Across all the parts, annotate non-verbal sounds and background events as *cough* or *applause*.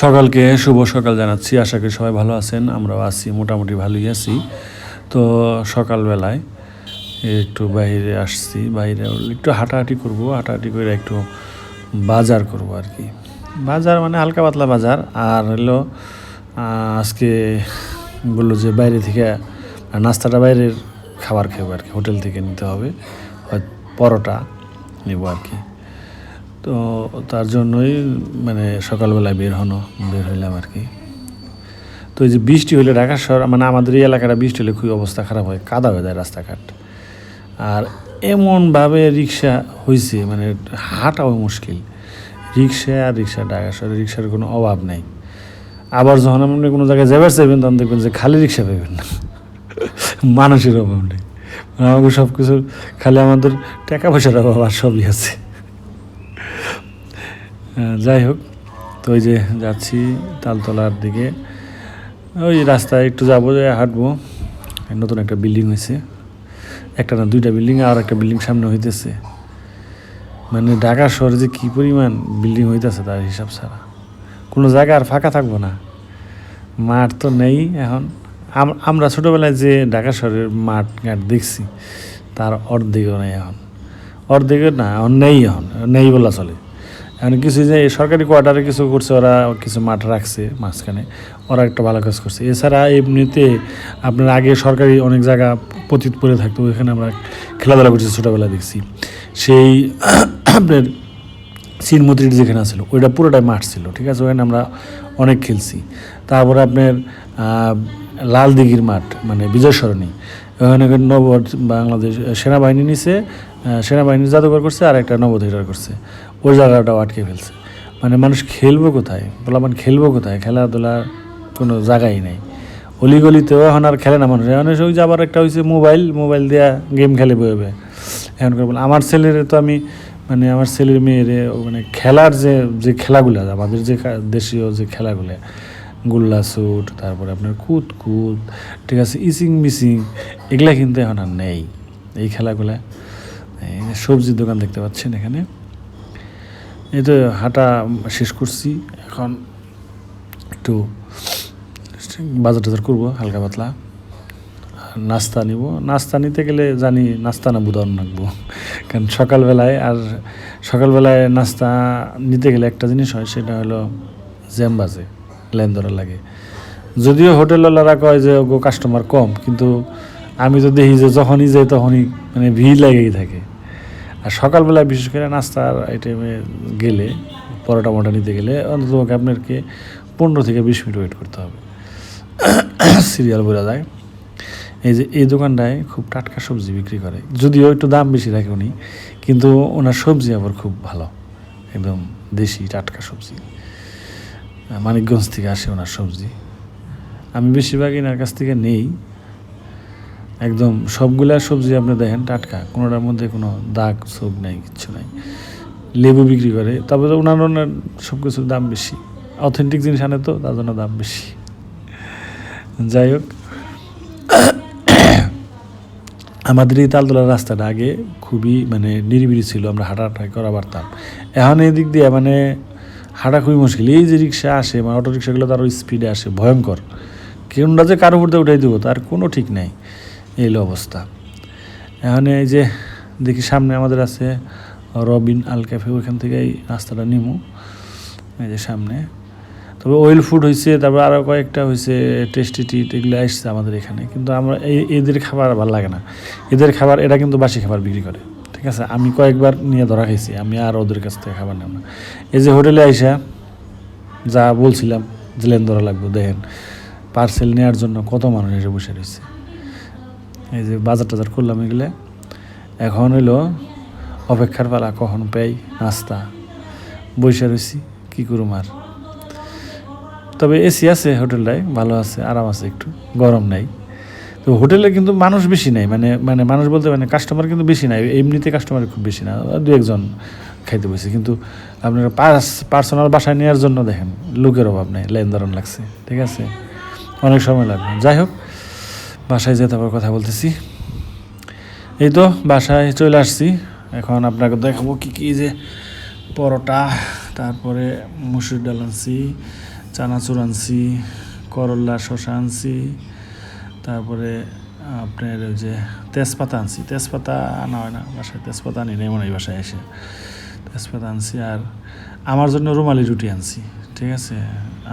সকালকে শুভ সকাল জানাচ্ছি। আশা করি সবাই ভালো আছেন, আমরাও আছি, মোটামুটি ভালোই আছি। তো সকালবেলায় একটু বাইরে আসছি, বাইরে একটু হাঁটাহাঁটি করব, হাঁটাহাঁটি করে একটু বাজার করব আর কি। বাজার মানে হালকা পাতলা বাজার, আর হলো আজকে বলল যে বাইরে থেকে নাস্তাটা বাইরের খাবার খাব আর কি, হোটেল থেকে নিতে হবে পরোটা নেব আর কি। তো তার জন্যই মানে সকালবেলায় বের হনো, বের হইলাম আর কি। তো এই যে বৃষ্টি হলে ঢাকা শহর মানে আমাদের এই এলাকাটা বৃষ্টি হলে খুবই অবস্থা খারাপ হয়, কাদা হয়ে যায় রাস্তাঘাট। আর এমনভাবে রিক্সা হয়েছে মানে হাঁটাও মুশকিল। রিক্সা আর রিক্সা, ঢাকা শহরে রিক্সার কোনো অভাব নেই। আবার যখন আপনি কোনো জায়গায় যাবার চাইবেন তখন দেখবেন যে খালি রিক্সা পাবেন না। মানুষের অভাব নেই। মানে আমাকে সব কিছু খালি আমাদের টাকা পয়সার অভাব আর সবই আছে। যাই হোক, তো ওই যে যাচ্ছি তালতলার দিকে। ওই রাস্তায় একটু যাব হাঁটবো। নতুন একটা বিল্ডিং হয়েছে। একটা না দুইটা বিল্ডিং, আর একটা বিল্ডিং সামনে হইতেছে। মানে ঢাকা শহরে যে কী পরিমাণ বিল্ডিং হইতেছে তার হিসাব ছাড়া। কোনো জায়গা আর ফাঁকা থাকব না। মাঠ তো নেই এখন। আমরা ছোটোবেলায় যে ঢাকা শহরের মাঠ ঘাট দেখছি, তার অর্ধেকও নেই এখন। অর্ধেকের না এখন নেই এখন, নেই বলা চলে। এখন কিছু যে সরকারি কোয়ার্টারে কিছু করছে, ওরা কিছু মাঠ রাখছে মাঝখানে। ওরা একটা ভালো কাজ করছে। এছাড়া এমনিতে আপনার আগে সরকারি অনেক জায়গা পতিত পড়ে থাকতো, ওইখানে আমরা খেলাধুলা করছি ছোটোবেলায় দেখছি। সেই *coughs* আপনার চিনমতির যেখানে ছিল, ওইটা পুরোটাই মাঠ ছিল, ঠিক আছে? ওখানে আমরা অনেক খেলছি। তারপরে আপনার লাল দিঘির মাঠ মানে বিজয় সরণি ওখানে নব বাংলাদেশ সেনাবাহিনী নিচে সেনাবাহিনীর জাদুঘর করছে, আর একটা নবথিয়েটার করছে। ওই জায়গাটাও আটকে ফেলছে। মানে মানুষ খেলব কোথায়? বলা মানে খেলব কোথায়? খেলাধুলার কোনো জায়গাই নেই। অলিগলিতেও এখন আর খেলে না মানুষ। এখন ওই যে আবার একটা হয়েছে মোবাইল মোবাইল দিয়া গেম খেলে বইবে এখন করে বলে, আমার ছেলের তো আমি মানে আমার ছেলের মেয়ের মানে খেলার যে যে খেলাগুলো, আমাদের যে দেশীয় যে খেলাগুলো, গুল্লা সুট তারপরে আপনার কুত কুত ঠিক আছে, ইসিং মিসিং, এগুলা কিন্তু এখন আর নেই। এই খেলাগুলা সবজির দোকান দেখতে পাচ্ছেন এখানে। এই তো হাঁটা শেষ করছি, এখন একটু বাজার টাজার করব, হালকা পাতলা। নাস্তা নিব। নাস্তা নিতে গেলে জানি নাস্তা না বুধান রাখব। কারণ সকালবেলায় আর সকালবেলায় নাস্তা নিতে গেলে একটা জিনিস হয়, সেটা হলো জ্যাম বাজে, লাইন ধরা লাগে। যদিও হোটেলওয়ালারা কয় যে গো কাস্টমার কম, কিন্তু আমি তো দেখি যে যখনই যাই তখনই মানে ভিড় লেগেই থাকে। আর সকালবেলায় বিশেষ করে নাস্তার আইটেমে গেলে, পরোটা মটা নিতে গেলে, অন্তত আপনাকে পনেরো থেকে বিশ মিনিট ওয়েট করতে হবে। সিরিয়াল বোঝা যায় এই যে, এই দোকানটায় খুব টাটকা সবজি বিক্রি করে। যদিও একটু দাম বেশি রাখে উনি, কিন্তু ওনার সবজি আবার খুব ভালো। একদম দেশি টাটকা সবজি। মানিকগঞ্জ থেকে আসে ওনার সবজি। আমি বেশিরভাগ এনার কাছ থেকে নেই। একদম সবগুলা সবজি আপনি দেখেন, টাটকা। কোনোটার মধ্যে কোনো দাগ সোগ নাই, কিচ্ছু নাই। লেবু বিক্রি করে, তবে তো ওনার ওনার সব কিছুর দাম বেশি। অথেন্টিক জিনিস আনে তো, তার জন্য দাম বেশি। যাই হোক। আমাদের এই তালতলার রাস্তাটা আগে খুবই মানে নিরিবিড়ি ছিল, আমরা হাঁটাহাঁটা করা পারতাম। এখন এই দিক দিয়ে মানে হাঁটা খুবই মুশকিল। এই যে রিক্সা আসে মানে অটো রিক্সাগুলো তার স্পিডে আসে, ভয়ঙ্কর। কেউটা যে কারও উপর দিয়ে উঠাই দেবো, তার কোনো ঠিক নেই। এই হলো অবস্থা। এখন এই যে দেখি সামনে আমাদের আছে রবিন আল ক্যাফে, ওইখান থেকে এই রাস্তাটা নিমু, এই যে সামনে। তবে অয়েল ফুড হয়েছে তারপর আরও কয়েকটা হয়েছে টেস্টি টিট এগুলো আসছে আমাদের এখানে। কিন্তু আমরা এই, এদের খাবার ভালো লাগে না। এদের খাবার, এরা কিন্তু বাসি খাবার বিক্রি করে, ঠিক আছে? আমি কয়েকবার নিয়ে ধরা খাইছি, আমি আর ওদের কাছ থেকে খাবার নেব না। এই যে হোটেলে আইসা যা বলছিলাম, যে লেন ধরা লাগবে, দেখেন। পার্সেল নেওয়ার জন্য কত মানুষ এসে বসে রয়েছে। এই যে বাজার টাজার করলাম এগুলো। এখন হইল অপেক্ষার পালা, কখন পাই, নাস্তা। বসে রয়েছি কী করুম আর। তবে এসি আছে হোটেলটায়, ভালো আছে, আরাম আছে একটু, গরম নাই। তো হোটেলে কিন্তু মানুষ বেশি নাই মানে মানে মানুষ বলতে মানে কাস্টমার কিন্তু বেশি নাই, এমনিতে কাস্টমার খুব বেশি না দু একজন খাইতে বসে। কিন্তু আপনার পার্স পার্সোনাল বাসায় নেওয়ার জন্য দেখেন, লোকের অভাব নেই লাইন দারণ লাগছে, ঠিক আছে? অনেক সময় লাগবে। যাই হোক বাসায় যেতে আবার কথা বলতেছি। এই তো, বাসায় চলে আসছি। এখন আপনাকে দেখাবো কি কি যে পরোটা, তারপরে মুসুর ডাল আনছি, চানাচুর আনছি করল্লা শশা আনছি, তারপরে আপনার ওই যে তেজপাতা আনছি। তেজপাতা আনা হয় না, বাসায় তেজপাতা আনি নেই, মনে হয় বাসায় এসে। তেজপাতা আনছি আর আমার জন্য রুমালি রুটি আনছি, ঠিক আছে?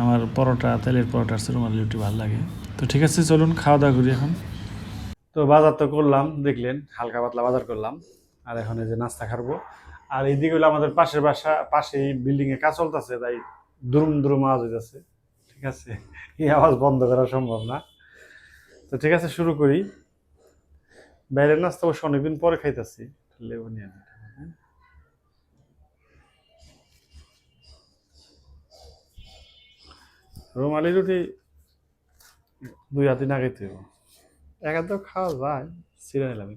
আমার পরোটা, তেলের পরোটা আছে রুমালি রুটি ভালো লাগে। তো ঠিক আছে, চলুন খাওয়া দাওয়া করি এখন। তো বাজার তো করলাম, দেখলেন, হালকা পাতলা বাজার করলাম, আর এখন এই যে নাস্তা খাব। আর এইদিকে হলো আমাদের পাশের বাসা, পাশেই বিল্ডিং এ কাজ চলতেছে, তাই দুরুম দুরুম আওয়াজ হইতেছে, ঠিক আছে? এই আওয়াজ বন্ধ করা সম্ভব না। তো ঠিক আছে, শুরু করি। বাইরের নাস্তা অবশ্য অনেকদিন পরে খাইতেছি, লেবু নিয়ে রুমালি রুটি দুই হাতে না খেতে হবে এক হাতে খাওয়া যায়। ছিঁড়ে নিলাম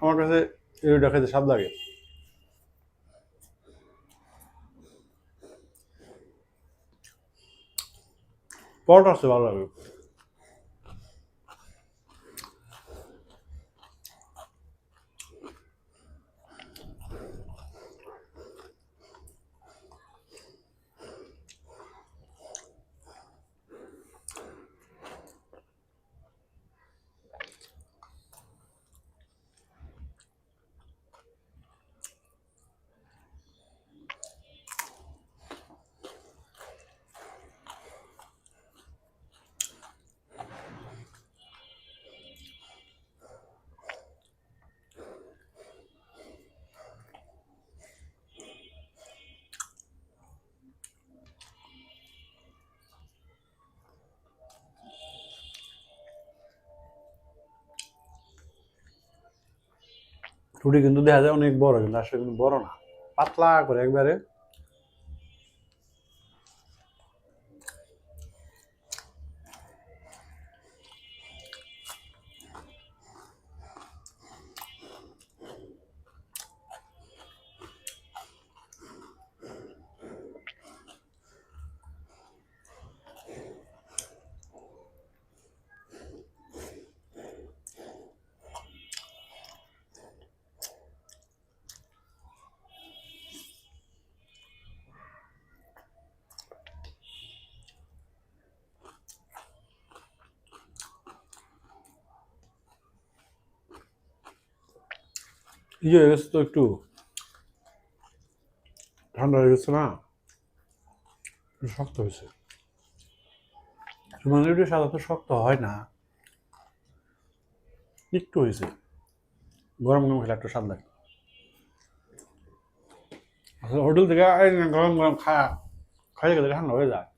আমার কাছে রুটিটা খেতে স্বাদ লাগে। পরোটা আসতে ভালো লাগে। রুটি কিন্তু দেখা যায় অনেক বড় কিন্তু আসলে কিন্তু বড় না। পাতলা করে একবারে ইয়ে হয়ে গেছে তো একটু। ঠান্ডা হয়ে গেছে না? শক্ত হয়েছে। রুমালি রুটি সাধারণত শক্ত হয় না। একটু হয়েছে। গরম গরম খেলে একটু স্বাদ লাগে। হোটেল থেকে গরম গরম খা। খাইলে গেলে ঠান্ডা হয়ে যায়।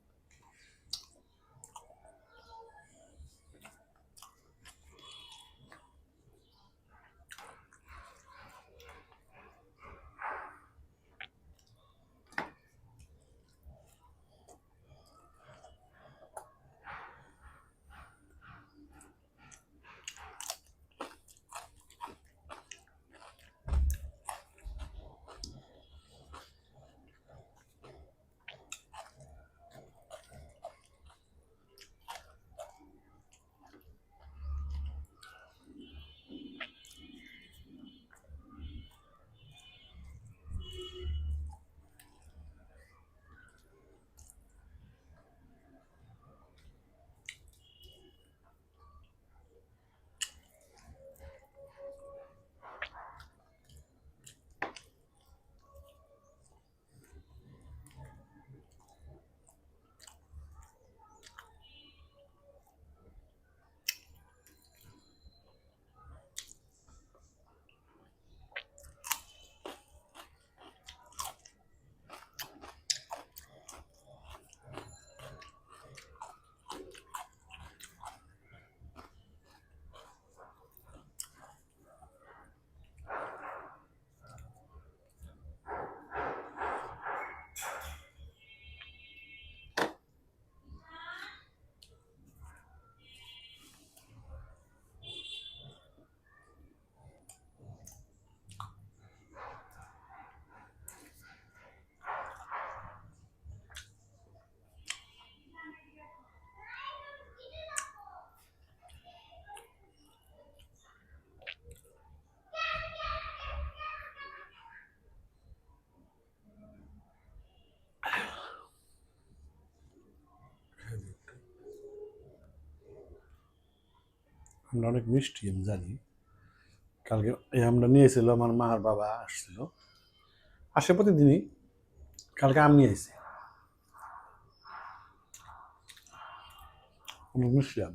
আমরা অনেক মিষ্টি, আমি জানি। কালকে আমরা নিয়েছিল আমার মা আর বাবা আসছিল। আসে প্রতিদিনই, কালকে আম নিয়ে এসে অনেক মিষ্টি আম।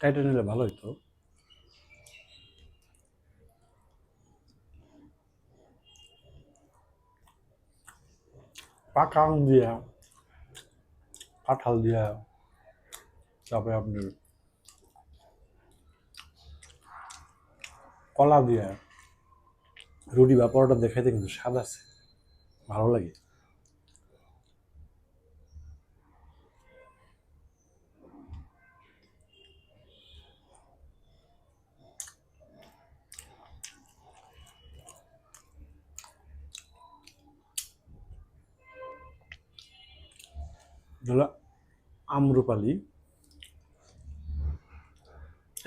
কাইটে নিলে ভালো হইতো। আম দিয়া, কাঁঠাল দিয়া তারপরে আপনি কলা দিয়া, রুটি বা পরোটা দেখাইতে কিন্তু স্বাদ আছে, ভালো লাগে। হলো আমরুপালি।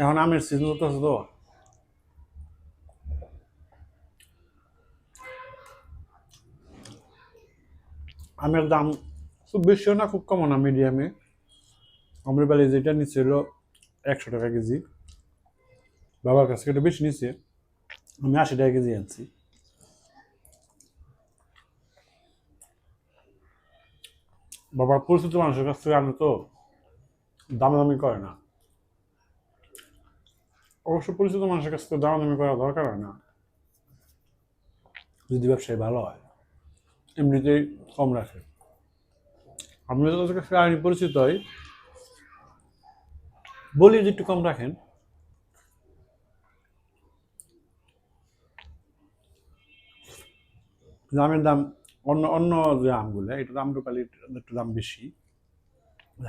এখন আমের সিজন তো আছে তো? আমের দাম খুব বেশিও না, খুব কমও না মিডিয়ামে আমরুপালি যেটা নিচ্ছে হলো একশো টাকা কেজি। বাবার কাছ থেকে বেশি নিচ্ছে। আমি আশি টাকা কেজি আনছি। বাবার পরিচিত মানুষের কাছ থেকে আমি তো দামাদামি করে না। অবশ্য পরিচিত মানুষের কাছ থেকে দামাদামি করা দরকার হয় না। যদি ব্যবসায় ভালো হয়, এমনিতেই কম রাখে। আপনি যদি তাদের কাছে আইনি পরিচিত হয়, বলি যে একটু কম রাখেন। দামের দাম অন্য অন্য যে আমগুলো এটা দাম রূপালির একটু দাম বেশি।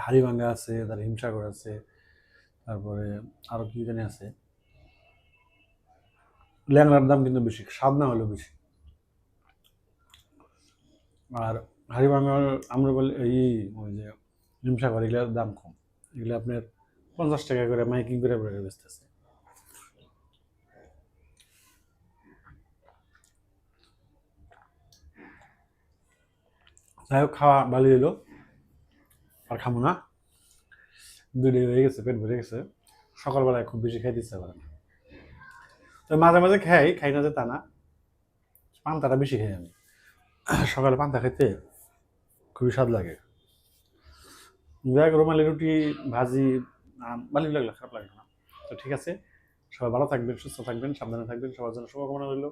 হাড়িভাঙ্গা আছে তার হিমসাগর আছে, তারপরে আরও কি জানি আছে। ল্যাংড়ার দাম কিন্তু বেশি, স্বাদ না হলেও বেশি। আর হাড়িভাঙ্গার আমরা বলি, এই ওই যে হিমসাগর, এগুলোর দাম কম। এগুলো আপনার পঞ্চাশ টাকা করে মাইকিং করে বেচতেছে। যাই হোক, খাওয়া ভালো এলো আর খাব না। দুটোই হয়ে গেছে, পেট ভরে গেছে। সকালবেলায় খুব বেশি খাইতে ইচ্ছা করে তো মাঝে মাঝে খাই খাই না যে তা না। পান্তাটা বেশি খাই আমি। সকালে পান্তা খাইতে খুবই স্বাদ লাগে। যাই হোক, রুমালি রুটি, ভাজি ভালোই লাগল খারাপ লাগল না। তো ঠিক আছে, সবাই ভালো থাকবেন, সুস্থ থাকবেন, সাবধানে থাকবেন। সবার জন্য শুভকামনা রইল।